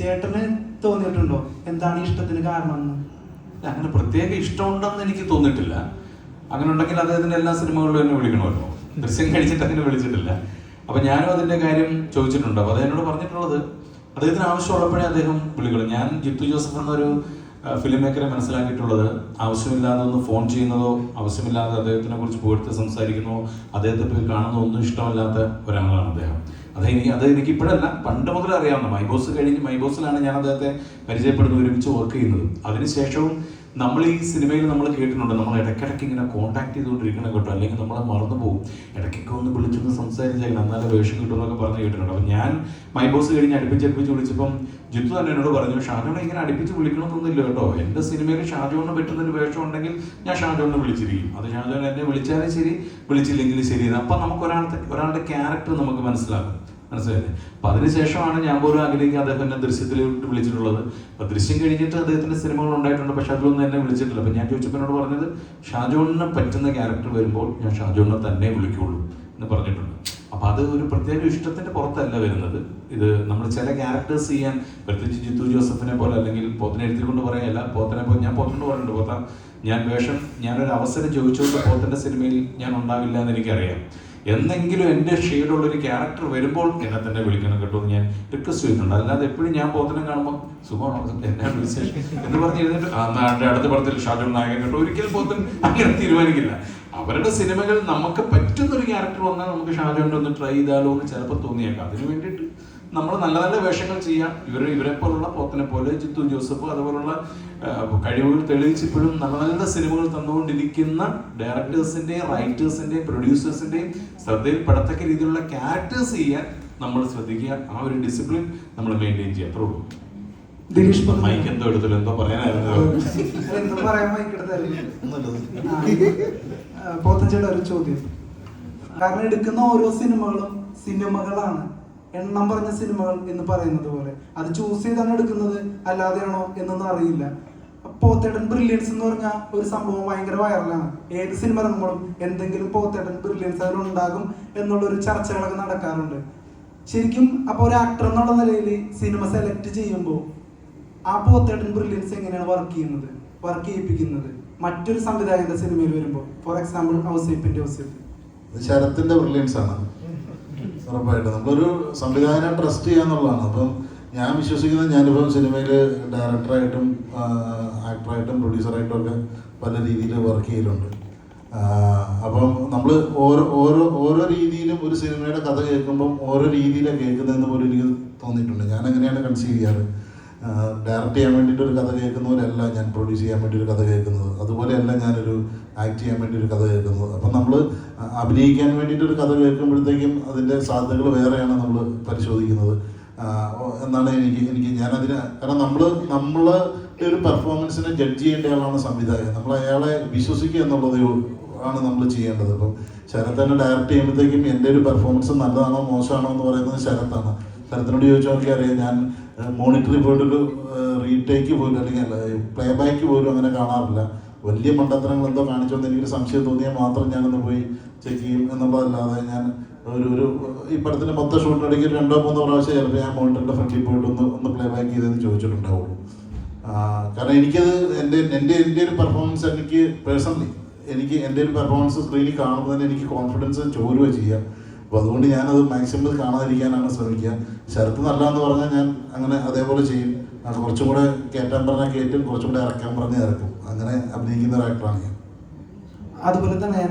ചേട്ടന് തോന്നിയിട്ടുണ്ടോ? എന്താണ് ഇഷ്ടത്തിന് കാരണം? അങ്ങനെ പ്രത്യേക ഇഷ്ടമുണ്ടെന്ന് എനിക്ക് തോന്നിയിട്ടില്ല. അങ്ങനെ ഉണ്ടെങ്കിൽ അദ്ദേഹത്തിന്റെ എല്ലാ സിനിമകളിലും എന്നെ വിളിക്കണമല്ലോ. ദൃശ്യം കഴിച്ചിട്ട് അങ്ങനെ വിളിച്ചിട്ടില്ല. അപ്പൊ ഞാനും അതിന്റെ കാര്യം ചോദിച്ചിട്ടുണ്ട്. അപ്പൊ അത് പറഞ്ഞിട്ടുള്ളത് അദ്ദേഹത്തിന് ആവശ്യമുള്ളപ്പോഴേ അദ്ദേഹം വിളിക്കണം. ഞാൻ ജിത്തു ജോസഫ് എന്നൊരു ഫിലിം മേക്കറെ മനസ്സിലാക്കിയിട്ടുള്ളത്. ആവശ്യമില്ലാതെ ഒന്ന് ഫോൺ ചെയ്യുന്നതോ ആവശ്യമില്ലാതെ അദ്ദേഹത്തിനെ കുറിച്ച് പോയിട്ട് സംസാരിക്കുന്നതോ അദ്ദേഹത്തെ പോയി കാണുന്നതോ ഒന്നും ഇഷ്ടമല്ലാത്ത ഒരാളാണ് അദ്ദേഹം. അത് എനിക്ക് അത് എനിക്ക് ഇപ്പോഴല്ല പണ്ട് മുതൽ അറിയാവുന്ന. മൈബോസ് കഴിഞ്ഞ് മൈബോസിലാണ് ഞാൻ അദ്ദേഹത്തെ പരിചയപ്പെടുന്നത് ഒരുമിച്ച് വർക്ക് ചെയ്യുന്നത്. അതിനുശേഷവും നമ്മൾ ഈ സിനിമയിൽ നമ്മൾ കേട്ടിട്ടുണ്ട്. നമ്മൾ ഇടയ്ക്കിടയ്ക്ക് ഇങ്ങനെ കോൺടാക്ട് ചെയ്തുകൊണ്ടിരിക്കണം കേട്ടോ. അല്ലെങ്കിൽ നമ്മളെ മറന്നു പോകും. ഇടയ്ക്കൊക്കെ ഒന്ന് വിളിച്ചൊന്ന് സംസാരിച്ചാൽ എന്നാലേ വേഷം കിട്ടുമെന്നൊക്കെ പറഞ്ഞ് കേട്ടിട്ടുണ്ട്. അപ്പം ഞാൻ മൈബോസ് കഴിഞ്ഞ് അടുപ്പിച്ച് അടുപ്പിച്ച് വിളിച്ചപ്പം ജിത്തു തന്നെ എന്നോട് പറഞ്ഞു ഷാജോനെ ഇങ്ങനെ അടുപ്പിച്ച് വിളിക്കണമെന്നൊന്നുമില്ല കേട്ടോ. എന്റെ സിനിമയിൽ ഷാജോണിന് പറ്റുന്നൊരു വേഷം ഉണ്ടെങ്കിൽ ഞാൻ ഷാജോണിനെ വിളിച്ചിരിക്കും. അത് ഷാജോൻ എന്നെ വിളിച്ചാലും ശരി വിളിച്ചില്ലെങ്കിലും ശരി അപ്പം നമുക്ക് ഒരാളുടെ ഒരാളുടെ ക്യാരക്ടർ നമുക്ക് മനസ്സിലാക്കും മനസ്സിലായില്ലേ? അപ്പൊ അതിനുശേഷമാണ് ഞാൻ പോലും ആഗ്രഹിക്കുക അദ്ദേഹം എന്നെ ദൃശ്യത്തിലോട്ട് വിളിച്ചിട്ടുള്ളത്. അപ്പൊ ദൃശ്യം കഴിഞ്ഞിട്ട് അദ്ദേഹത്തിന്റെ സിനിമകൾ ഉണ്ടായിട്ടുണ്ട് പക്ഷെ അതിലൊന്നും എന്നെ വിളിച്ചിട്ടില്ല. അപ്പൊ ഞാൻ ചോദിച്ചപ്പോനോട് പറഞ്ഞത് ഷാജോണിനെ പറ്റുന്ന ക്യാരക്ടർ വരുമ്പോൾ ഞാൻ ഷാജോണിനെ തന്നെ വിളിക്കുള്ളൂ എന്ന് പറഞ്ഞിട്ടുണ്ട്. അപ്പൊ അത് ഒരു പ്രത്യേക ഇഷ്ടത്തിന്റെ പുറത്തല്ല വരുന്നത്. ഇത് നമ്മൾ ചില ക്യാരക്ടേഴ്സ് ചെയ്യാൻ പ്രത്യേകിച്ച് ജിത്തു ജോസഫിനെ പോലെ അല്ലെങ്കിൽ പോത്തിനെ എഴുതിക്കൊണ്ട് പറയാനല്ല പോത്തനെ പോലെ ഞാൻ പോത്തിനോട് പറയുന്നുണ്ട് പോത്ത ഞാൻ വേഷം ഞാനൊരു അവസരം ചോദിച്ചുകൊണ്ട് പോത്തിന്റെ സിനിമയിൽ ഞാൻ ഉണ്ടാവില്ല എന്ന് എനിക്കറിയാം. എന്തെങ്കിലും എന്റെ ഷെയ്ഡുള്ള ഒരു ക്യാരക്ടർ വരുമ്പോൾ എന്നെ തന്നെ വിളിക്കണം കേട്ടോ ഞാൻ റിക്വസ്റ്റ് ചെയ്യുന്നുണ്ട്. അല്ലാതെ എപ്പോഴും ഞാൻ പോത്തനം കാണുമ്പോൾ സുഖമാണോ? എന്നെ വിശേഷം? എന്ന് പറഞ്ഞ് എഴുതിട്ട് അടുത്ത പടത്തിൽ ഷാജു നായകൻ കേട്ടോ. ഒരിക്കലും പോത്തൻ അങ്ങനെ തീരുമാനിക്കില്ല. അവരുടെ സിനിമകൾ നമുക്ക് പറ്റുന്ന ഒരു ക്യാരക്ടർ വന്നാൽ നമുക്ക് ഷാജോണിനെ ഒന്ന് ട്രൈ ചെയ്താലോ എന്ന് ചിലപ്പോൾ തോന്നിയേക്കാം. അതിന് വേണ്ടിയിട്ട് നമ്മൾ നല്ല നല്ല വേഷങ്ങൾ ചെയ്യാം. ഇവർ ഇവരെ പോലുള്ള പോത്തിനെ പോലെ ജിത്തു ജോസഫ് അതുപോലുള്ള കഴിവുകൾ തെളിയിച്ച് ഇപ്പോഴും നല്ല നല്ല സിനിമകൾ തന്നുകൊണ്ടിരിക്കുന്ന ഡയറക്ടേഴ്സിന്റെയും റൈറ്റേഴ്സിന്റെയും പ്രൊഡ്യൂസേഴ്സിന്റെയും ശ്രദ്ധയിൽപ്പെടത്തക്ക രീതിയിലുള്ള ക്യാരക്ടേഴ്സ് ചെയ്യാൻ നമ്മൾ ശ്രദ്ധിക്കുക. ആ ഒരു ഡിസിപ്ലിൻ നമ്മൾ മെയിന്റെയിൻ ചെയ്യാം അത്രേ ഉള്ളൂ. ദിലീഷ്. മൈക്ക് എന്തോ എടുത്തില്ല. എന്തോ പറയാനായിരുന്നു. ഒരു ചോദ്യം. കാരണം എടുക്കുന്ന ഓരോ സിനിമകളും സിനിമകളാണ്. എണ്ണം പറഞ്ഞ സിനിമകൾ എന്ന് പറയുന്നത് പോലെ. അത് ചൂസ് ചെയ്താണ് എടുക്കുന്നത് അല്ലാതെയാണോ എന്നൊന്നും അറിയില്ല. പോത്തേട്ടൻ ബ്രില്യൻസ് എന്ന് പറഞ്ഞ ഒരു സംഭവം ഭയങ്കര വൈറലാണ് ഏത് സിനിമ ഇറങ്ങുമ്പോഴും എന്തെങ്കിലും പോത്തേട്ടൻ ബ്രില്യൻസ് അതിലുണ്ടാകും എന്നുള്ളൊരു ചർച്ചകളൊക്കെ നടക്കാറുണ്ട്. ശരിക്കും അപ്പോൾ ഒരു ആക്ടർ എന്നുള്ള നിലയിൽ സിനിമ സെലക്ട് ചെയ്യുമ്പോൾ ആ പോത്തേട്ടൻ ബ്രില്യൻസ് എങ്ങനെയാണ് വർക്ക് ചെയ്യുന്നത് വർക്ക് ചെയ്യിപ്പിക്കുന്നത്? മറ്റൊരു സംവിധായകന്റെ സിനിമയിൽ വരുമ്പോൾ ഫോർ എക്സാമ്പിൾ ഔസേപ്പ്. ഇത് ശരത്തിന്റെ ബ്രില്യൻസ് ആണ്. ഉറപ്പായിട്ടും. നമ്മളൊരു സംവിധായകനെ ട്രസ്റ്റ് ചെയ്യാന്നുള്ളതാണ് അപ്പം ഞാൻ വിശ്വസിക്കുന്നത് ഞാനിപ്പം സിനിമയിൽ ഡയറക്ടറായിട്ടും ആക്ടറായിട്ടും പ്രൊഡ്യൂസറായിട്ടും ഒക്കെ പല രീതിയിൽ വർക്ക് ചെയ്തിട്ടുണ്ട് അപ്പം നമ്മൾ ഓരോ ഓരോ ഓരോ രീതിയിലും ഒരു സിനിമയുടെ കഥ കേൾക്കുമ്പം ഓരോ രീതിയിലാണ് കേൾക്കുന്നതെന്ന് പോലും എനിക്ക് തോന്നിയിട്ടുണ്ട്. ഞാൻ അങ്ങനെയാണ് കൺസീവ് ചെയ്യാറ്. ഡയറക്റ്റ് ചെയ്യാൻ വേണ്ടിയിട്ട് ഒരു കഥ കേൾക്കുന്നവരല്ല ഞാൻ പ്രൊഡ്യൂസ് ചെയ്യാൻ വേണ്ടി ഒരു കഥ കേൾക്കുന്നത്. അതുപോലെയല്ല ഞാനൊരു ആക്ട് ചെയ്യാൻ വേണ്ടി ഒരു കഥ കേൾക്കുന്നത്. അപ്പം നമ്മൾ അഭിനയിക്കാൻ വേണ്ടിയിട്ട് ഒരു കഥ കേൾക്കുമ്പോഴത്തേക്കും അതിന്റെ സാധ്യതകൾ വേറെയാണ് നമ്മൾ പരിശോധിക്കുന്നത്. എന്നാണ് എനിക്ക് എനിക്ക് ഞാനതിന് കാരണം നമ്മൾ നമ്മൾ ഒരു പെർഫോമൻസിനെ ജഡ്ജ് ചെയ്യേണ്ട ആളാണ് സംവിധായകൻ. നമ്മൾ അയാളെ വിശ്വസിക്കുക എന്നുള്ളത് ആണ് നമ്മൾ ചെയ്യേണ്ടത്. അപ്പം ശരത്തന്നെ ഡയറക്റ്റ് ചെയ്യുമ്പോഴത്തേക്കും എന്റെ ഒരു പെർഫോമൻസ് നല്ലതാണോ മോശമാണോ എന്ന് പറയുന്നത് ശരത്താണ്. ശരത്തിനോട് ചോദിച്ചാൽ എനിക്ക് അറിയാം. ഞാൻ മോണിറ്ററിൽ പോയിട്ടൊരു റീടേക്ക് പോലും അല്ലെങ്കിൽ പ്ലേ ബാക്ക് പോലും അങ്ങനെ കാണാറില്ല. വലിയ മണ്ടത്തരങ്ങൾ എന്തോ കാണിച്ചോന്ന് എനിക്കൊരു സംശയം തോന്നിയാൽ മാത്രം ഞാനൊന്ന് പോയി ചെക്ക് ചെയ്യും എന്നുള്ളതല്ലാതെ ഞാൻ ഒരു ഒരു ഈ പടത്തിന്റെ മൊത്തം ഷൂട്ടിനിടയ്ക്ക് രണ്ടോ മൂന്നോ പ്രാവശ്യം ചിലപ്പോൾ ഞാൻ മോണിറ്ററിന്റെ ഫ്രണ്ടിൽ പോയിട്ട് ഒന്ന് ഒന്ന് പ്ലേ ബാക്ക് ചെയ്തെന്ന് ചോദിച്ചിട്ടുണ്ടാവുള്ളൂ. കാരണം എനിക്കത് എന്റെ എന്റെ എന്റെ ഒരു പെർഫോമൻസ് എനിക്ക് പേഴ്സണലി എനിക്ക് എന്റെ ഒരു പെർഫോമൻസ് സ്ക്രീനിൽ കാണുമ്പോൾ തന്നെ എനിക്ക് കോൺഫിഡൻസ് ചോരുക ചെയ്യാം. അപ്പോൾ അതുകൊണ്ട് അത് മാക്സിമം കാണാതിരിക്കാനാണ് ശ്രമിക്കുക. ശരത്ത് നല്ല എന്ന് പറഞ്ഞാൽ ഞാൻ അങ്ങനെ അതേപോലെ ചെയ്യും. അത് കുറച്ചും കൂടെ കയറ്റാൻ പറഞ്ഞാൽ കയറ്റും കുറച്ചും കൂടെ ഇറക്കാൻ പറഞ്ഞാൽ ഇറക്കും. അങ്ങനെ അഭിനയിക്കുന്ന ഒരു ആക്ടറാണ് ഞാൻ. അതുപോലെ തന്നെ